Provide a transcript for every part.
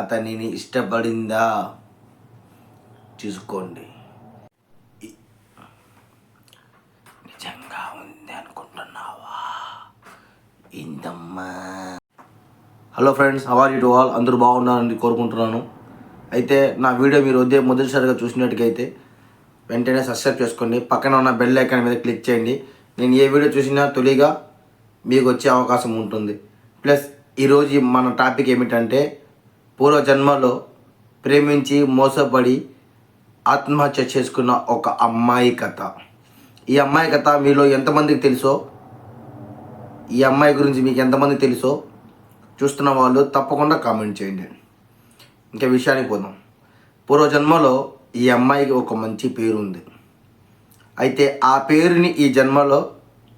అతనిని ఇష్టపడిందా? చూసుకోండి. నిజంగా ఉంది అనుకుంటున్నావా? ఇందమ్మా hello friends how are you to all అందరూ బాగున్నారని కోరుకుంటున్నాను. అయితే నా వీడియో మీరు ఉదయం మొదటిసారిగా చూసినట్టుగైతే వెంటనే సబ్స్క్రైబ్ చేసుకోండి. పక్కన ఉన్న బెల్ ఐకాన్ మీద క్లిక్ చేయండి. నేను ఏ వీడియో చూసినా తొలిగా మీకు వచ్చే అవకాశం ఉంటుంది. ప్లస్ ఈరోజు మన టాపిక్ ఏమిటంటే పూర్వ జన్మలో ప్రేమించి మోసపడి ఆత్మహత్య చేసుకున్న ఒక అమ్మాయి కథ. ఈ అమ్మాయి కథ మీలో ఎంతమందికి తెలుసో? ఈ అమ్మాయి గురించి మీకు ఎంతమంది తెలుసో? చూస్తున్న వాళ్ళు తప్పకుండా కామెంట్ చేయండి. ఇంకా విషయానికి పోదాం. పూర్వజన్మలో ఈ అమ్మాయికి ఒక మంచి పేరు ఉంది అయితే ఆ పేరుని ఈ జన్మలో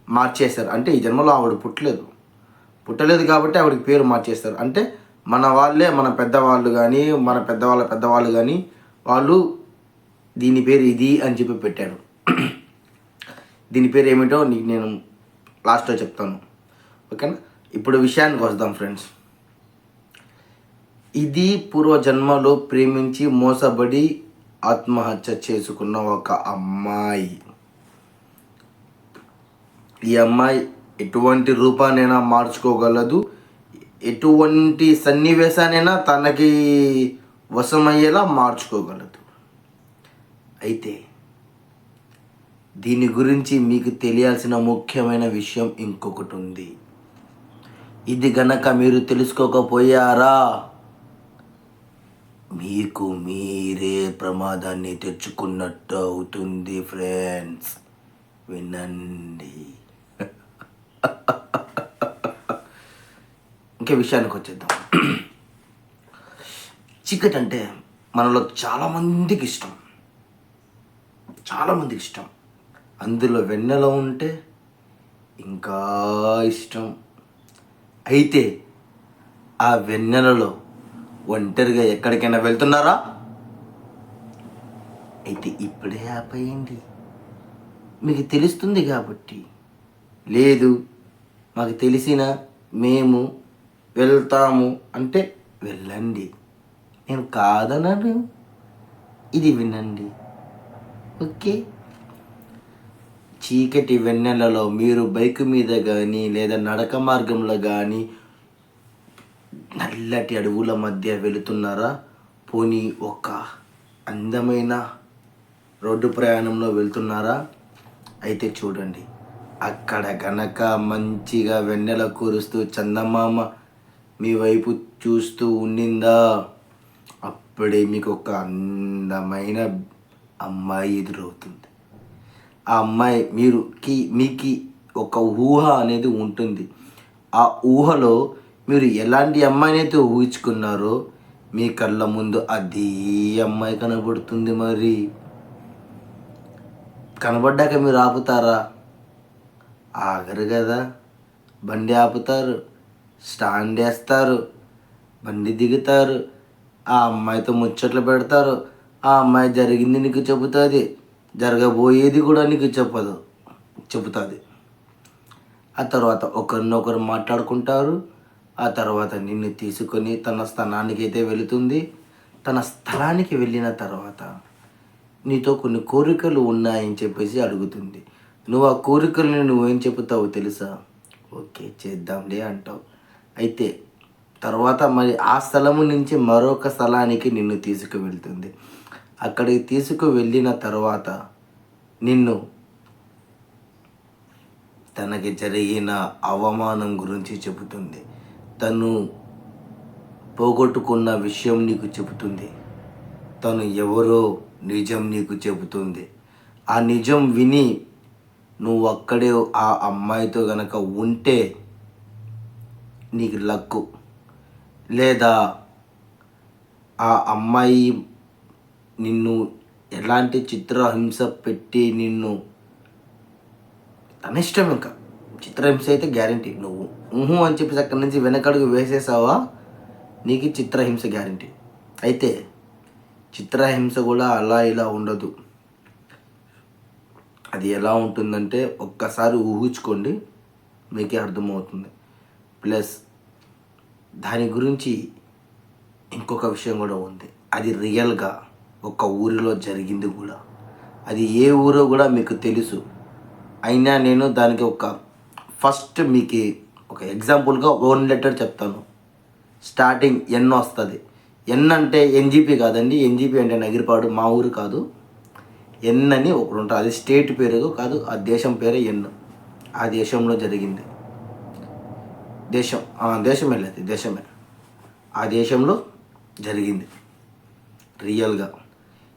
మార్చేశారు. అంటే ఈ జన్మలో ఆవిడ పుట్టలేదు. పుట్టలేదు కాబట్టి ఆవిడకి పేరు మార్చేస్తారు. అంటే మన వాళ్ళే మన పెద్దవాళ్ళు కానీ మన పెద్దవాళ్ళ పెద్దవాళ్ళు కానీ వాళ్ళు దీని పేరు ఇది అని చెప్పి పెట్టారు. దీని పేరు ఏమిటో నీకు నేను లాస్ట్లో చెప్తాను. ఓకేనా? ఇప్పుడు విషయానికి వస్తాం ఫ్రెండ్స్. ఇది పూర్వజన్మలో ప్రేమించి మోసబడి ఆత్మహత్య చేసుకున్న ఒక అమ్మాయి. ఈ అమ్మాయి ఎటువంటి రూపానైనా మార్చుకోగలదు. ఎటువంటి సన్నివేశానైనా తనకి వశమయ్యేలా మార్చుకోగలదు. అయితే దీని గురించి మీకు తెలియాల్సిన ముఖ్యమైన విషయం ఇంకొకటి ఉంది. ఇది గనక మీరు తెలుసుకోకపోయారా? మీకు మీరే ప్రమాదాన్ని తెచ్చుకున్నట్టు అవుతుంది ఫ్రెండ్స్ వినండి. ముఖ్య విషయానికి వచ్చేద్దాం. చీకటి అంటే మనలో చాలామందికి ఇష్టం. చాలామందికి ఇష్టం. అందులో వెన్నెలో ఉంటే ఇంకా ఇష్టం. అయితే ఆ వెన్నెలలో ఒంటరిగా ఎక్కడికైనా వెళ్తున్నారా? అయితే ఇప్పుడే ఆపేయండి. మీకు తెలుస్తుంది కాబట్టి. లేదు మాకు తెలిసిన మేము వెళ్తాము అంటే వెళ్ళండి. నేను కాదనను. ఇది వినండి. ఓకే? చీకటి వెన్నెలలో మీరు బైక్ మీద కానీ లేదా నడక మార్గంలో కానీ నల్లటి అడవుల మధ్య వెళుతున్నారా? పోనీ ఒక అందమైన రోడ్డు ప్రయాణంలో వెళ్తున్నారా? అయితే చూడండి. అక్కడ గనక మంచిగా వెన్నెల కురుస్తూ చందమామ మీ వైపు చూస్తూ ఉండిందా? అప్పుడే మీకు ఒక అందమైన అమ్మాయి ఎదురవుతుంది. ఆ అమ్మాయి మీరు కి మీకు ఒక ఊహ అనేది ఉంటుంది. ఆ ఊహలో మీరు ఎలాంటి అమ్మాయినైతే ఊహించుకున్నారో మీ కళ్ళ ముందు అదే అమ్మాయి కనబడుతుంది మరి. కనబడ్డాక మీరు ఆపుతారా? ఆగరు కదా. బండి ఆపుతారు. స్టాండ్ వేస్తారు బండి దిగుతారు ఆ అమ్మాయితో ముచ్చట్లు పెడతారు ఆ అమ్మాయి జరిగింది నీకు చెబుతుంది జరగబోయేది కూడా నీకు చెప్పదు చెబుతుంది. ఆ తర్వాత ఒకరినొకరు మాట్లాడుకుంటారు ఆ తర్వాత నిన్ను తీసుకొని తన స్థలానికి అయితే వెళుతుంది. తన స్థలానికి వెళ్ళిన తర్వాత నీతో కొన్ని కోరికలు ఉన్నాయని చెప్పేసి అడుగుతుంది. నువ్వు ఆ కోరికలను నువ్వేం చెబుతావు తెలుసా? ఓకే చేద్దాంలే అంటావు. అయితే తర్వాత మరి ఆ స్థలము నుంచి మరొక స్థలానికి నిన్ను తీసుకువెళ్తుంది. అక్కడికి తీసుకువెళ్ళిన తర్వాత నిన్ను తనకి జరిగిన అవమానం గురించి చెబుతుంది. తను పోగొట్టుకున్న విషయం నీకు చెబుతుంది. తను ఎవరో నిజం నీకు చెబుతుంది. ఆ నిజం విని నువ్వు అక్కడే ఆ అమ్మాయితో గనక ఉంటే నీకు లక్కు. లేదా ఆ అమ్మాయి నిన్ను ఎలాంటి చిత్రహింస పెట్టి నిన్ను తన ఇష్టం ఇంకా. చిత్రహింస అయితే గ్యారంటీ నువ్వు ఊహు అని చెప్పేసి అక్కడి నుంచి వెనకడుగు వేసేసావా? నీకు చిత్రహింస గ్యారంటీ అయితే చిత్రహింస కూడా అలా ఇలా ఉండదు. అది ఎలా ఉంటుందంటే ఒక్కసారి ఊహించుకోండి మీకే అర్థమవుతుంది. ప్లస్ దాని గురించి ఇంకొక విషయం కూడా ఉంది. అది రియల్గా ఒక ఊరిలో జరిగింది కూడా. అది ఏ ఊరో కూడా మీకు తెలుసు. అయినా నేను దానికి ఒక ఫస్ట్ మీకు ఒక ఎగ్జాంపుల్గా ఓన్ లెటర్ చెప్తాను. స్టార్టింగ్ ఎన్ వస్తుంది. ఎన్ అంటే ఎన్జీపీ కాదండి. ఎన్జీపీ అంటే నగిరిపాడు మా ఊరు కాదు. ఎన్ అని ఒకటి ఉంటుంది అది స్టేట్ పేరు కాదు ఆ దేశం పేరే ఎన్. ఆ దేశంలో జరిగింది. దేశం ఆ, వెళ్ళేది దేశమే. ఆ దేశంలో జరిగింది. రియల్గా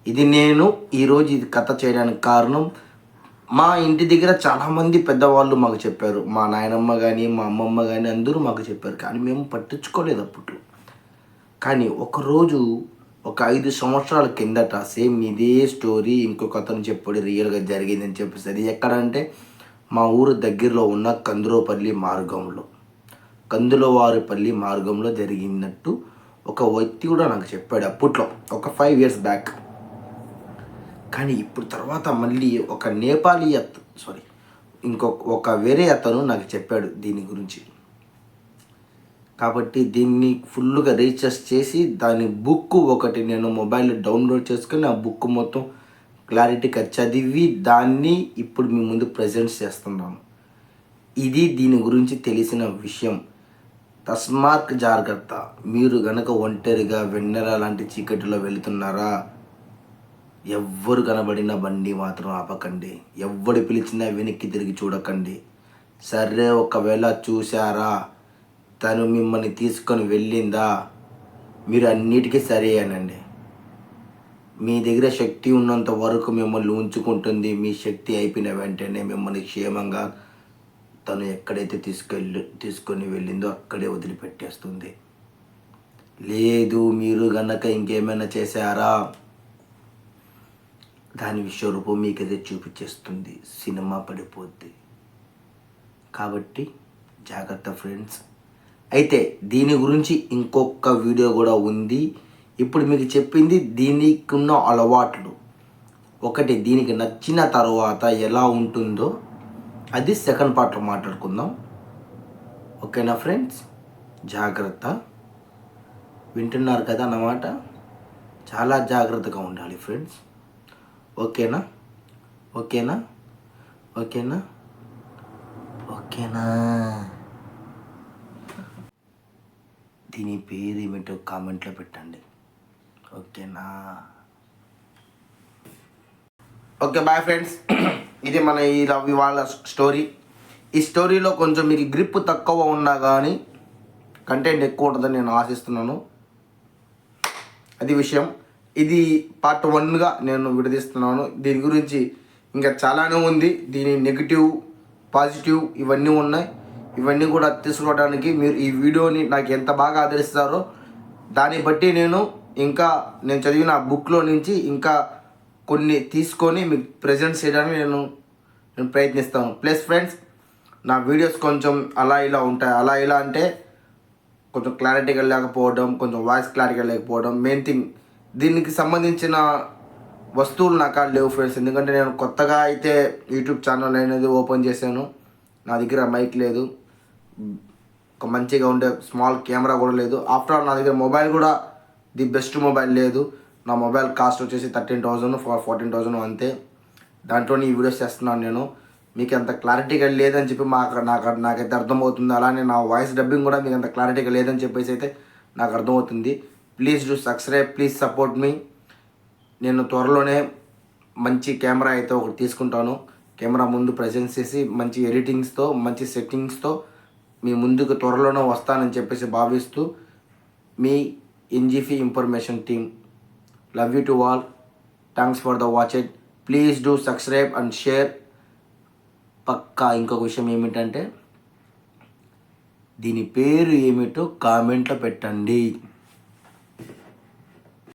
ఇది నేను ఈరోజు ఇది కథ చేయడానికి కారణం మా ఇంటి దగ్గర చాలామంది పెద్దవాళ్ళు మాకు చెప్పారు. మా నాయనమ్మ కానీ మా అమ్మమ్మ కానీ అందరూ మాకు చెప్పారు. కానీ మేము పట్టించుకోలేదు అప్పట్లో. కానీ ఒకరోజు ఒక ఐదు సంవత్సరాల కిందట సేమ్ ఇదే స్టోరీ ఇంకొక అతను చెప్పాడు రియల్గా జరిగిందని చెప్పేసి. అది ఎక్కడంటే మా ఊరు దగ్గరలో ఉన్న కందులోపల్లి మార్గంలో. కందులవారిపల్లి మార్గంలో జరిగినట్టు ఒక వ్యక్తి కూడా నాకు చెప్పాడు అప్పట్లో ఒక ఫైవ్ ఇయర్స్ బ్యాక్ కానీ ఇప్పుడు తర్వాత మళ్ళీ ఒక నేపాలీ అత సారీ ఇంకొక ఒక వేరే అతను నాకు చెప్పాడు దీని గురించి. కాబట్టి దీన్ని ఫుల్గా రీసెర్చ్ చేసి దాని బుక్ ఒకటి నేను మొబైల్లో డౌన్లోడ్ చేసుకుని ఆ బుక్ మొత్తం క్లారిటీగా చదివి దాన్ని ఇప్పుడు మీ ముందు ప్రజెంట్ చేస్తున్నాను. ఇది దీని గురించి తెలిసిన విషయం. తస్మాత్ జాగ్రత్త. మీరు గనక ఒంటరిగా వెన్నెర లాంటి చీకటిలో వెళుతున్నారా? ఎవ్వరు కనబడిన బండి మాత్రం ఆపకండి. ఎవ్వడు పిలిచినా వెనక్కి తిరిగి చూడకండి. సరే ఒకవేళ చూశారా? తను మిమ్మల్ని తీసుకొని వెళ్ళిందా? మీరు అన్నిటికీ సరే అనండి. మీ దగ్గర శక్తి ఉన్నంత వరకు మిమ్మల్ని ఉంచుకుంటుంది. మీ శక్తి అయిపోయిన వెంటనే మిమ్మల్ని క్షేమంగా తను ఎక్కడైతే తీసుకెళ్ళి తీసుకొని వెళ్ళిందో అక్కడే వదిలిపెట్టేస్తుంది. లేదు మీరు గనక ఇంకేమైనా చేశారా? దాని విశ్వరూపం మీకు అదే చూపించేస్తుంది. సినిమా పడిపోద్ది. కాబట్టి జాగ్రత్త ఫ్రెండ్స్. అయితే దీని గురించి ఇంకొక వీడియో కూడా ఉంది. ఇప్పుడు మీకు చెప్పింది దీనికి ఉన్న అలవాట్లు. ఒకటి దీనికి నచ్చిన తర్వాత ఎలా ఉంటుందో అది సెకండ్ పార్ట్లో మాట్లాడుకుందాం. ఓకేనా ఫ్రెండ్స్ జాగ్రత్త. వింటున్నారు కదా అన్నమాట చాలా జాగ్రత్తగా ఉండాలి ఫ్రెండ్స్ ఓకేనా? ఓకేనా? ఓకేనా? ఓకేనా? దీని పేరు ఏమిటో కామెంట్లో పెట్టండి. ఓకేనా? ఓకే బాయ్ ఫ్రెండ్స్ ఇది మన ఈ లవ్ ఇవాళ స్టోరీ. ఈ స్టోరీలో కొంచెం మీకు గ్రిప్ తక్కువ ఉన్నా కానీ కంటెంట్ ఎక్కువ ఉంటుందని నేను ఆశిస్తున్నాను. అది విషయం. ఇది పార్ట్ వన్గా నేను విడదీస్తున్నాను. దీని గురించి ఇంకా చాలానే ఉంది. దీని నెగిటివ్ పాజిటివ్ ఇవన్నీ ఉన్నాయి. ఇవన్నీ కూడా తీసుకోవడానికి మీరు ఈ వీడియోని నాకు ఎంత బాగా ఆదరిస్తారో దాన్ని బట్టి నేను ఇంకా నేను చదివిన బుక్లో నుంచి ఇంకా కొన్ని తీసుకొని మీకు ప్రజెంట్ చేయడానికి నేను నేను ప్రయత్నిస్తాను. ప్లస్ ఫ్రెండ్స్ నా వీడియోస్ కొంచెం అలా ఇలా ఉంటాయి. అలా ఇలా అంటే కొంచెం క్లారిటీగా లేకపోవడం కొంచెం వాయిస్ క్లారిటీగా లేకపోవడం మెయిన్ థింగ్ దీనికి సంబంధించిన వస్తువులు నాకు లేవు ఫ్రెండ్స్ ఎందుకంటే నేను కొత్తగా అయితే యూట్యూబ్ ఛానల్ అనేది ఓపెన్ చేశాను. నా దగ్గర మైక్ లేదు. ఒక మంచిగా ఉండే స్మాల్ కెమెరా కూడా లేదు. ఆఫ్టర్ ఆల్ నా దగ్గర మొబైల్ కూడా ది బెస్ట్ మొబైల్ లేదు. నా మొబైల్ కాస్ట్ వచ్చేసి థర్టీన్ థౌజండ్ ఫోర్టీన్ థౌజండ్ అంతే. దాంట్లోనే ఈ వీడియోస్ చేస్తున్నాను నేను. మీకు అంత క్లారిటీగా లేదని చెప్పి మాకు నాకు నాకైతే అర్థమవుతుంది. అలానే నా వాయిస్ డబ్బింగ్ కూడా మీకు అంత క్లారిటీగా లేదని చెప్పేసి అయితే నాకు అర్థమవుతుంది. Please do subscribe please support మీ నేను త్వరలోనే మంచి కెమెరా అయితే ఒకటి తీసుకుంటాను. కెమెరా ముందు ప్రజెన్స్ చేసి మంచి ఎడిటింగ్స్తో మంచి సెట్టింగ్స్తో మీ ముందుకు త్వరలోనే వస్తానని చెప్పేసి భావిస్తూ మీ NGF information team love you to all thanks for the watch it please do subscribe and share పక్కా ఇంకొక విషయం ఏమిటంటే దీని పేరు ఏమిటో కామెంట్లో పెట్టండి.